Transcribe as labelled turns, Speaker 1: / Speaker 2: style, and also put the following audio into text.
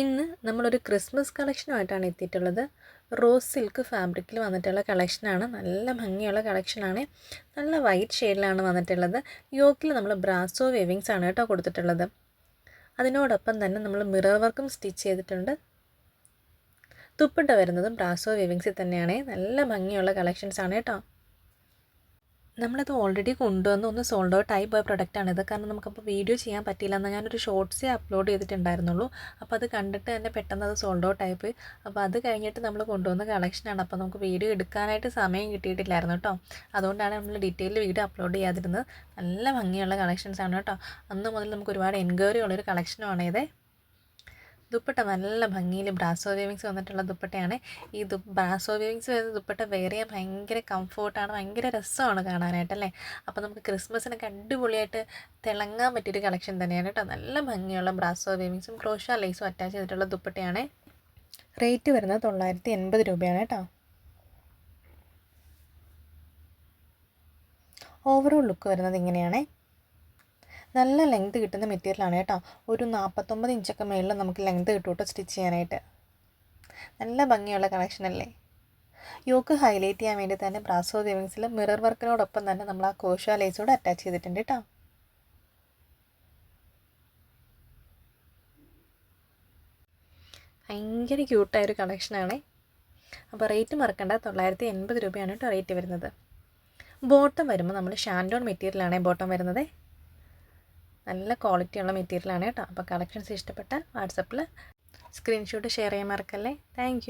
Speaker 1: ഇന്ന് നമ്മളൊരു ക്രിസ്മസ് കളക്ഷനുമായിട്ടാണ് എത്തിയിട്ടുള്ളത്. റോസ് സിൽക്ക് ഫാബ്രിക്കിൽ വന്നിട്ടുള്ള കളക്ഷനാണ്. നല്ല ഭംഗിയുള്ള കളക്ഷനാണ്. നല്ല വൈറ്റ് ഷെയ്ഡിലാണ് വന്നിട്ടുള്ളത്. യോക്കിൽ നമ്മൾ ബ്രാസോ വേവിങ്സ് ആണ് കേട്ടോ കൊടുത്തിട്ടുള്ളത്. അതിനോടൊപ്പം തന്നെ നമ്മൾ മിറർ വർക്കും സ്റ്റിച്ച് ചെയ്തിട്ടുണ്ട്. തുപ്പിട്ട വരുന്നതും ബ്രാസോ വേവിങ്സിൽ തന്നെയാണ്. നല്ല ഭംഗിയുള്ള കളക്ഷൻസ് ആണ് കേട്ടോ. നമ്മളിത് ഓൾറെഡി കൊണ്ടുവന്ന് ഒന്ന് സോൾഡ് ഔട്ട് ആയി പോയ പ്രൊഡക്റ്റാണിത് കാരണം നമുക്കപ്പോൾ വീഡിയോ ചെയ്യാൻ പറ്റിയില്ല. എന്നാൽ ഞാനൊരു ഷോർട്സേ അപ്ലോഡ് ചെയ്തിട്ടുണ്ടായിരുന്നുള്ളൂ. അപ്പോൾ അത് കണ്ടിട്ട് തന്നെ പെട്ടെന്ന് അത് സോൾഡ് ഔട്ട് ആയിപ്പോയി അപ്പോൾ അത് കഴിഞ്ഞിട്ട് നമ്മൾ കൊണ്ടുവന്ന കളക്ഷനാണ് അപ്പോൾ നമുക്ക് വീഡിയോ എടുക്കാനായിട്ട് സമയം കിട്ടിയിട്ടില്ലായിരുന്നു കേട്ടോ. അതുകൊണ്ടാണ് നമ്മൾ ഡീറ്റെയിൽ വീഡിയോ അപ്ലോഡ് ചെയ്യാതിരുന്നത്. നല്ല ഭംഗിയുള്ള കളക്ഷൻസ് ആണ് കേട്ടോ. അന്ന് മുതൽ നമുക്ക് ഒരുപാട് എൻക്വയറി ഉള്ളൊരു കളക്ഷനുമാണ് ഇത്? ദുപ്പട്ട നല്ല ഭംഗിയിൽ ബ്രാസോ വേവിങ്സ് വന്നിട്ടുള്ള ദുപ്പട്ടയാണ്. ഈ ദു ബ്രാസോ വേവിങ്സ് വരുന്ന ദുപ്പട്ട വേറെ ഭയങ്കര കംഫോർട്ടാണ് ഭയങ്കര രസമാണ് കാണാനായിട്ട് അല്ലേ അപ്പോൾ നമുക്ക് ക്രിസ്മസിനൊക്കെ അടിപൊളിയായിട്ട് തിളങ്ങാൻ പറ്റിയൊരു കളക്ഷൻ തന്നെയാണ് കേട്ടോ. നല്ല ഭംഗിയുള്ള ബ്രാസോ വേവിങ്സും ക്രോഷ ലേസും അറ്റാച്ച് ചെയ്തിട്ടുള്ള ദുപ്പട്ടയാണ്. റേറ്റ് വരുന്നത് തൊള്ളായിരത്തി എൺപത് രൂപയാണ് കേട്ടോ. ഓവറോൾ ലുക്ക് വരുന്നത് ഇങ്ങനെയാണേ. നല്ല ലെങ്ത് കിട്ടുന്ന മെറ്റീരിയലാണ് കേട്ടോ. ഒരു നാൽപ്പത്തൊമ്പത് ഇഞ്ചൊക്കെ മേളിൽ നമുക്ക് ലെങ്ത് കിട്ടും കേട്ടോ സ്റ്റിച്ച് ചെയ്യാനായിട്ട്. നല്ല ഭംഗിയുള്ള കളക്ഷൻ അല്ലേ? യോക്ക് ഹൈലൈറ്റ് ചെയ്യാൻ വേണ്ടി തന്നെ ബ്രാസോ ദേവിങ്സിൽ മിറർ വർക്കിനോടൊപ്പം തന്നെ നമ്മൾ ആ കോഷാ ലേസോട് അറ്റാച്ച് ചെയ്തിട്ടുണ്ട് കേട്ടോ. ഭയങ്കര ക്യൂട്ടായൊരു കളക്ഷനാണേ അപ്പോൾ റേറ്റ് മറക്കണ്ട. തൊള്ളായിരത്തി എൺപത് രൂപയാണ് കേട്ടോ റേറ്റ് വരുന്നത്. ബോട്ടം വരുമ്പോൾ നമ്മൾ ഷാൻഡോൺ മെറ്റീരിയലാണ് ബോട്ടം വരുന്നത്. നല്ല ക്വാളിറ്റിയുള്ള മെറ്റീരിയലാണ് കേട്ടോ. അപ്പോൾ കളക്ഷൻസ് ഇഷ്ടപ്പെട്ടാൽ വാട്സപ്പിൽ സ്ക്രീൻഷോട്ട് ഷെയർ ചെയ്യാൻ മറക്കല്ലേ? താങ്ക്